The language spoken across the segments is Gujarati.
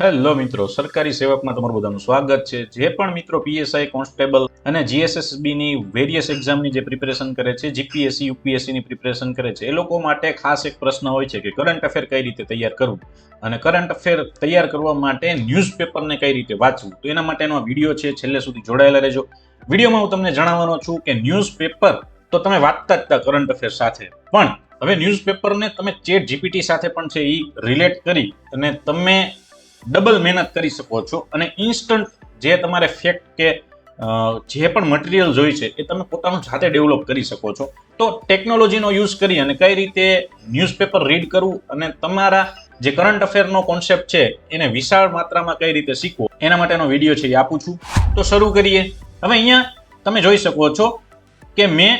હેલો મિત્રો, સરકારી સેવકમાં તમારું બધાનું સ્વાગત છે. જે પણ મિત્રો પીએસઆઈ કોન્સ્ટેબલ અને જીએસએસબીની વેરિયસ એક્ઝામની જે પ્રિપેરેશન કરે છે, જીપીએસસી યુપીએસસીની પ્રિપરેશન કરે છે, એ લોકો માટે ખાસ એક પ્રશ્ન હોય છે કે કરંટ અફેર કઈ રીતે તૈયાર કરવું? અને કરંટ અફેર તૈયાર કરવા માટે ન્યૂઝપેપરને કઈ રીતે વાંચવું? તો એના માટેનો આ વીડિયો છે, છેલ્લે સુધી જોડાયેલા રહેજો. વિડીયોમાં હું તમને જણાવવાનો છું કે ન્યૂઝપેપર તો તમે વાંચતા જ કરંટ અફેર સાથે. પણ હવે ન્યૂઝપેપરને તમે ચેટ જીપીટી સાથે પણ છે એ રિલેટ કરી અને તમે ડબલ મહેનત કરી શકો છો અને ઇન્સ્ટન્ટ જે તમારે ફેક્ટ કે જે પણ મટીરિયલ જોઈ છે એ તમે પોતાનું જાતે ડેવલપ કરી શકો છો. તો ટેકનોલોજીનો યુઝ કરી અને કઈ રીતે ન્યૂઝપેપર રીડ કરવું અને તમારા જે કરંટ અફેરનો કોન્સેપ્ટ છે એને વિશાળ માત્રામાં કઈ રીતે શીખવો, એના માટેનો વીડિયો છે એ આપું છું. તો શરૂ કરીએ. હવે અહીંયા તમે જોઈ શકો છો કે મેં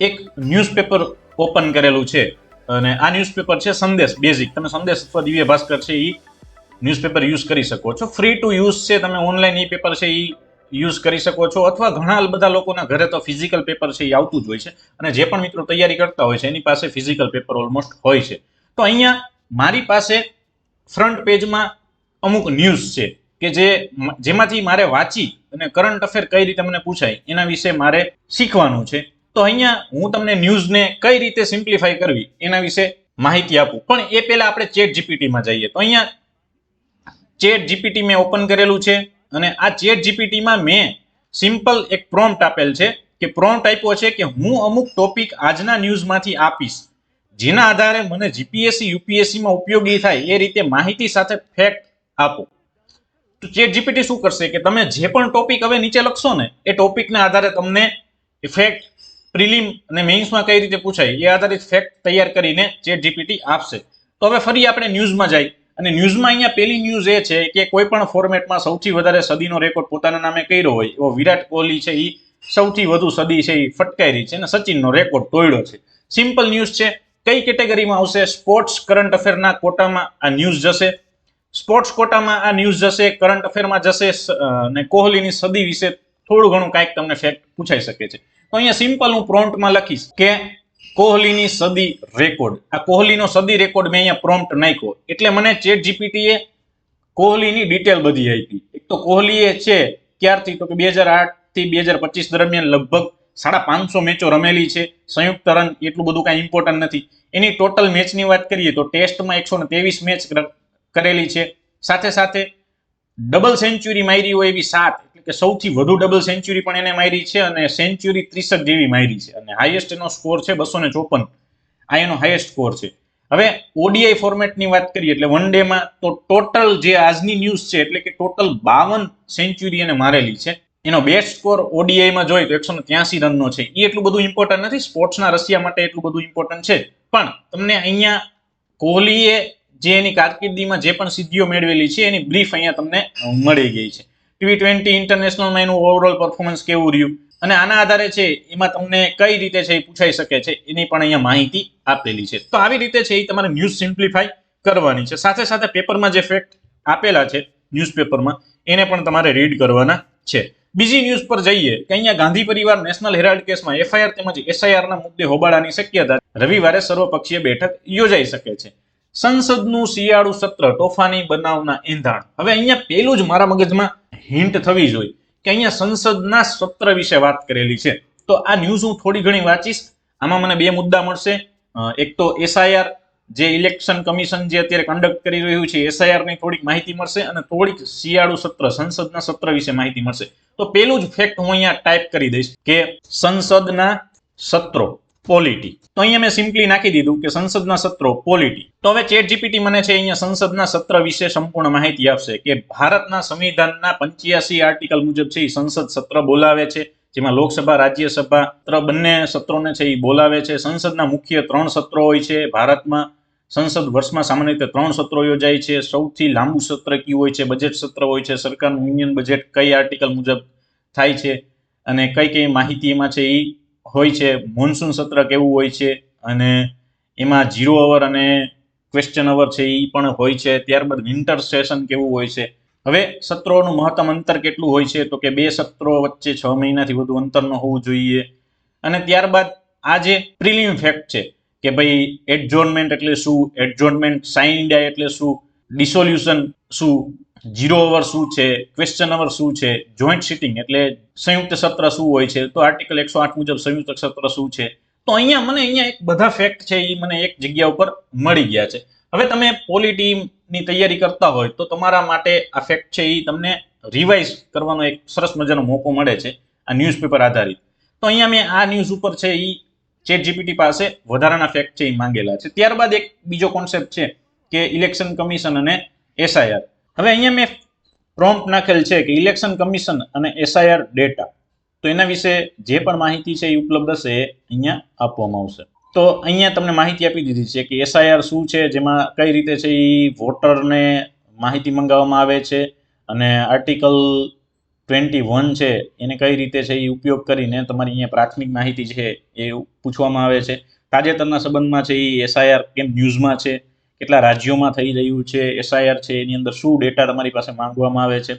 એક ન્યૂઝપેપર ઓપન કરેલું છે અને આ ન્યૂઝપેપર છે સંદેશ બેઝિક તમે સંદેશ અથવા દિવ્ય ભાસ્કર છે એ ન્યૂઝપેપર યુઝ કરી શકો છો. ફ્રી ટુ યુઝ છે, તમે ઓનલાઈન ઈ પેપર છે એ યુઝ કરી શકો છો. અથવા ઘણા બધા લોકોના ઘરે તો ફિઝિકલ પેપર છે એ આવતું જ હોય છે. અને જે પણ મિત્રો તૈયારી કરતા હોય છે, એની પાસે ફિઝિકલ પેપર ઓલમોસ્ટ હોય છે. તો અહીંયા મારી પાસે ફ્રન્ટ પેજમાં અમુક ન્યૂઝ છે કે જેમાંથી મારે વાંચી અને કરંટ અફેર કઈ રીતે મને પૂછાય, એના વિશે મારે શીખવાનું છે. તો અહીંયા હું તમને ન્યૂઝને કઈ રીતે સિમ્પ્લિફાઈ કરવી, એના વિશે માહિતી આપું. પણ એ પહેલા આપણે ચેટ જીપીટીમાં જઈએ. તો અહીંયા ચેટ જીપીટી મેં ઓપન કરેલું છે અને આ ચેટ જીપીટીમાં મેં સિમ્પલ એક પ્રોમ્પ્ટ આપેલ છે કે પ્રોમ્પ્ટ આપ્યો છે કે હું અમુક ટોપિક આજના ન્યૂઝમાંથી આપીશ. જેના આધારે મને જીપીએસસી યુપીએસસીમાં ઉપયોગી થાય એ રીતે માહિતી સાથે ફેક્ટ આપો. તો ચેટ જીપીટી શું કરશે કે તમે જે પણ ટોપિક હવે નીચે લખશો ને, એ ટોપિકના આધારે તમને ફેક્ટ પ્રિલિમ અને મેઇન્સમાં કઈ રીતે પૂછાય એ આધારિત ફેક્ટ તૈયાર કરીને ચેટ જીપીટી આપશે. તો હવે ફરી આપણે ન્યૂઝમાં જઈ અને ન્યૂઝમાં અહીંયા પહેલી ન્યૂઝ એ છે કે કોઈ પણ ફોર્મેટમાં સૌથી વધારે સદીનો રેકોર્ડ પોતાના નામે કર્યો હોય, એવો વિરાટ કોહલી છે એ સૌથી વધુ સદી છે એ ફટકારી છે અને સચિનનો રેકોર્ડ તોડ્યો છે. સિમ્પલ ન્યૂઝ છે, કઈ કેટેગરીમાં આવશે? સ્પોર્ટ્સ કરંટ અફેરના કોટામાં આ ન્યૂઝ જશે. સ્પોર્ટ્સ કોટામાં આ ન્યૂઝ જશે કરંટ અફેરમાં જશે અને કોહલીની સદી વિશે થોડું ઘણું કાંઈક તમને ફેક્ટ પૂછાઈ શકે છે. તો અહીંયા સિમ્પલ હું પ્રોન્ટમાં લખીશ કે કોહલીની સદી રેકોર્ડ આ કોહલીનો સદી રેકોર્ડ મેં અહીંયા પ્રોમ્પ્ટ નાખ્યો. એટલે મને ચેટ જીપીટીએ કોહલીની ડિટેલ બધી આપી. એક તો કોહલીએ છે ક્યારથી તો કે બે હજાર આઠથી બે હજાર પચીસ દરમિયાન લગભગ સાડા પાંચસો મેચો રમેલી છે. સંયુક્ત રન એટલું બધું કાંઈ ઇમ્પોર્ટન્ટ નથી. એની ટોટલ મેચની વાત કરીએ તો ટેસ્ટમાં એકસો ને ત્રેવીસ મેચ કરેલી છે. સાથે સાથે ડબલ સેન્ચુરી મારી હોય એવી સાત, એટલે કે સૌથી વધુ ડબલ સેન્ચુરી પણ એને મારી છે અને સેન્ચુરી ત્રીસક જેવી મારી છે. અને હાઈએસ્ટ એનો સ્કોર છે બસો ને ચોપન. આ એનો હાઈએસ્ટ સ્કોર છે. હવે ઓડીઆઈ ફોર્મેટની વાત કરીએ એટલે વન ડેમાં તો ટોટલ જે આજની ન્યૂઝ છે એટલે કે ટોટલ બાવન સેન્ચુરી એને મારેલી છે. એનો બેસ્ટ સ્કોર ઓડીઆઈમાં જોઈએ તો એકસો ત્યાસી રનનો છે. એ એટલું બધું ઇમ્પોર્ટન્ટ નથી સ્પોર્ટ્સના રશિયા માટે એટલું બધું ઇમ્પોર્ટન્ટ છે. પણ તમને અહીંયા કોહલીએ જે એની કારકિર્દીમાં જે પણ સિદ્ધિઓ મેળવેલી છે, એની બ્રીફ અહીંયા તમને મળી ગઈ છે. ટી ટ્વેન્ટી ઇન્ટરનેશનલમાં એનું ઓવરઓલ પરફોર્મન્સ કેવું રહ્યું? અને આના આધારે છે, એમાં તમને કઈ રીતે છે એ પૂછાઈ શકે છે, એની પણ અહીંયા માહિતી આપેલી છે. તો આવી રીતે છે એ તમારે ન્યૂઝ સિમ્પ્લિફાય કરવાની છે. સાથે સાથે પેપરમાં જે ફેક્ટ આપેલા છે ન્યૂઝપેપરમાં એને પણ તમારે રીડ કરવાના છે. બીજી ન્યૂઝ પર જઈએ, કે અહીંયા ગાંધી પરિવાર નેશનલ હેરાલ્ડ કેસમાં એફઆઈઆર તેમજ એસઆઈઆરના મુદ્દે હોબાળાની શક્યતા રવિવારે સર્વપક્ષીય બેઠક યોજાઈ શકે છે. સંસદનું શિયાળુ સત્ર, તોફાની બનાવના એંધાણ. હવે અહીંયા પેલું જ મારા મગજમાં હિન્ટ થવી જોઈએ કે અહીંયા સંસદના સત્ર વિશે વાત કરેલી છે. તો આ ન્યૂઝ હું થોડી ઘણી વાંચીશ. આમાં મને બે મુદ્દા મળશે. એક તો એસઆઈઆર જે ઇલેક્શન કમિશન જે અત્યારે કન્ડક્ટ કરી રહ્યું છે એસઆઈઆરની થોડીક માહિતી મળશે અને થોડીક શિયાળુ સત્ર, સંસદના સત્ર વિશે માહિતી મળશે. તો પેલું જ ફેક્ટ હું અહીંયા ટાઈપ કરી દઈશ કે સંસદના સત્રો પોલિટી. તો અહીંયા મેં સિમ્પલી નાખી દીધું કે સંસદના સત્રો પોલિટી. તો હવે ચેટ જીપીટી મને છે અહીંયા સંસદના સત્ર વિશે સંપૂર્ણ માહિતી આપશે કે ભારતના સંવિધાનના પંચ્યાસી આર્ટિકલ મુજબ છે એ સંસદ સત્ર બોલાવે છે, જેમાં લોકસભા, રાજ્યસભા બંને સત્રોને છે એ બોલાવે છે. સંસદના મુખ્ય ત્રણ સત્રો હોય છે ભારતમાં. સંસદ વર્ષમાં સામાન્ય રીતે ત્રણ સત્રો યોજાય છે. સૌથી લાંબુ સત્ર કયું હોય છે? બજેટ સત્ર હોય છે. સરકારનું યુનિયન બજેટ કઈ આર્ટિકલ મુજબ થાય છે? અને કઈ કઈ માહિતી એમાં છે એ હોય છે મોન્સૂન સત્ર કેવું હોય છે અને એમાં જીરો અવર અને ક્વેશ્ચન અવર છે એ પણ હોય છે. ત્યારબાદ વિન્ટર સેશન કેવું હોય છે? હવે સત્રોનું મહત્તમ અંતર કેટલું હોય છે? તો કે બે સત્રો વચ્ચે છ મહિનાથી વધુ અંતર ન હોવું જોઈએ. અને ત્યારબાદ આ જે પ્રિલિમ ફેક્ટ છે કે ભાઈ એડજોર્નમેન્ટ એટલે શું? એડજોર્નમેન્ટ સાઇન એટલે શું? ડિસોલ્યુશન શું? જીરો અવર શું છે? ક્વેશ્ચન અવર શું છે? જોઈન્ટ સિટિંગ એટલે સંયુક્ત સત્ર શું હોય છે? તો આર્ટિકલ એકસો આઠ મુજબ સંયુક્ત સત્ર શું છે? તો અહીંયા મને અહીંયા એક બધા ફેક્ટ છે એ મને એક જગ્યા ઉપર મળી ગયા છે. હવે તમે પોલિટીની તૈયારી કરતા હોય તો તમારા માટે આ ફેક્ટ છે એ તમને રિવાઇઝ કરવાનો એક સરસ મજાનો મોકો મળે છે આ ન્યૂઝપેપર આધારિત. તો અહીંયા મેં આ ન્યૂઝ ઉપર છે એ ચેટ જીપીટી પાસે વધારાના ફેક્ટ છે એ માંગેલા છે. ત્યારબાદ એક બીજો કોન્સેપ્ટ છે કે ઇલેક્શન કમિશન અને એસઆઈઆર હવે અહીંયા મેં પ્રોમ્પ્ટ નાખેલ છે કે ઇલેક્શન કમિશન અને એસઆઈઆર ડેટા તો એના વિશે જે પણ માહિતી છે એ ઉપલબ્ધ હશે એ અહીંયા આપવામાં આવશે. તો અહીંયા તમને માહિતી આપી દીધી છે કે એસઆઈઆર શું છે, જેમાં કઈ રીતે છે એ વોટરને માહિતી મંગાવવામાં આવે છે અને આર્ટિકલ ટ્વેન્ટી વન છે એને કઈ રીતે છે એ ઉપયોગ કરીને તમારી અહીંયા પ્રાથમિક માહિતી છે એ પૂછવામાં આવે છે. તાજેતરના સંબંધમાં છે એ એસઆઈઆર કેમ ન્યૂઝમાં છે? કેટલા રાજ્યોમાં થઈ રહ્યું છે એસઆઈઆર છે, એની અંદર શું ડેટા તમારી પાસે માંગવામાં આવે છે?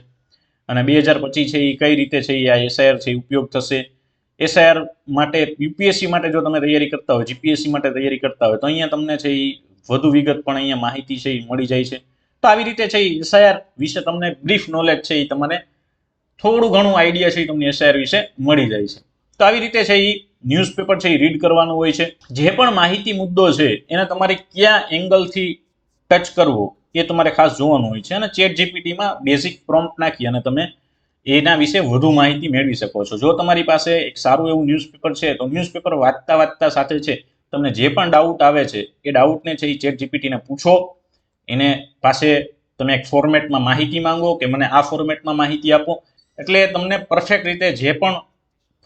અને બે હજાર પચીસ છે, એ કઈ રીતે છે, એ આ એસઆઈઆર છે ઉપયોગ થશે? એસઆઈઆર માટે યુપીએસસી માટે જો તમે તૈયારી કરતા હોય જીપીએસસી માટે તૈયારી કરતા હોય, તો અહીંયા તમને છે, એ વધુ વિગત પણ અહીંયા માહિતી છે, એ મળી જાય છે. તો આવી રીતે છે, એ એસઆઈઆર વિશે તમને બ્રીફ નોલેજ છે, એ તમને થોડું ઘણું આઈડિયા છે, એ તમને એસઆઈઆર વિશે મળી જાય છે. તો આવી રીતે છે, એ ન્યૂઝપેપર છે, એ રીડ કરવાનું હોય છે. જે પણ માહિતી મુદ્દો છે, એને તમારે કયા એંગલથી ટચ કરવો, એ તમારે ખાસ જોવાનું હોય છે. અને ચેટ જીપીટીમાં બેઝિક પ્રોમ્પ્ટ નાખી અને તમે એના વિશે વધુ માહિતી મેળવી શકો છો. જો તમારી પાસે એક સારું એવું ન્યૂઝપેપર છે, તો ન્યૂઝપેપર વાંચતા વાંચતા સાથે છે, તમને જે પણ ડાઉટ આવે છે, એ ડાઉટને છે એ ચેટ જીપીટીને પૂછો. એને પાસે તમે એક ફોર્મેટમાં માહિતી માંગો કે મને આ ફોર્મેટમાં માહિતી આપો. એટલે તમને પરફેક્ટ રીતે જે પણ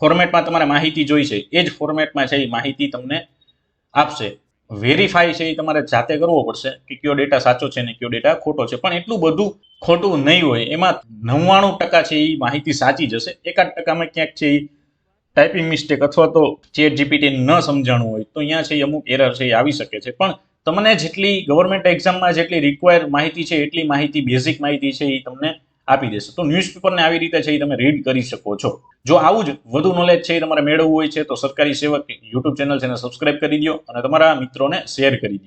ફોર્મેટમાં તમારે માહિતી જોઈ છે. એ જ ફોર્મેટમાં છે એ માહિતી તમને આપશે. વેરીફાઈ છે એ તમારે જાતે કરવો પડશે કે કયો ડેટા સાચો છે ને કયો ડેટા ખોટો છે. પણ એટલું બધું ખોટું નહીં હોય. એમાં નવ્વાણું ટકા છે એ માહિતી સાચી જશે એકાદ ટકામાં ક્યાંક છે એ ટાઈપિંગ મિસ્ટેક અથવા તો ચેટ જીપીટી ન સમજાણું હોય તો અહીંયા છે અમુક એરર છે એ આવી શકે છે. પણ તમને જેટલી ગવર્મેન્ટ એક્ઝામમાં જેટલી રિક્વાયર માહિતી છે, એટલી માહિતી બેઝિક માહિતી છે એ તમને આપી દેશે. તો ન્યૂઝપેપરને આવી રીતે છે એ તમે રીડ કરી શકો છો. જો આવું જ વધુ નોલેજ છે એ તમારે મેળવવું હોય છે, તો સરકારી સેવક યુટ્યુબ ચેનલ છે એને સબસ્ક્રાઇબ કરી દો અને તમારા મિત્રોને શેર કરી દો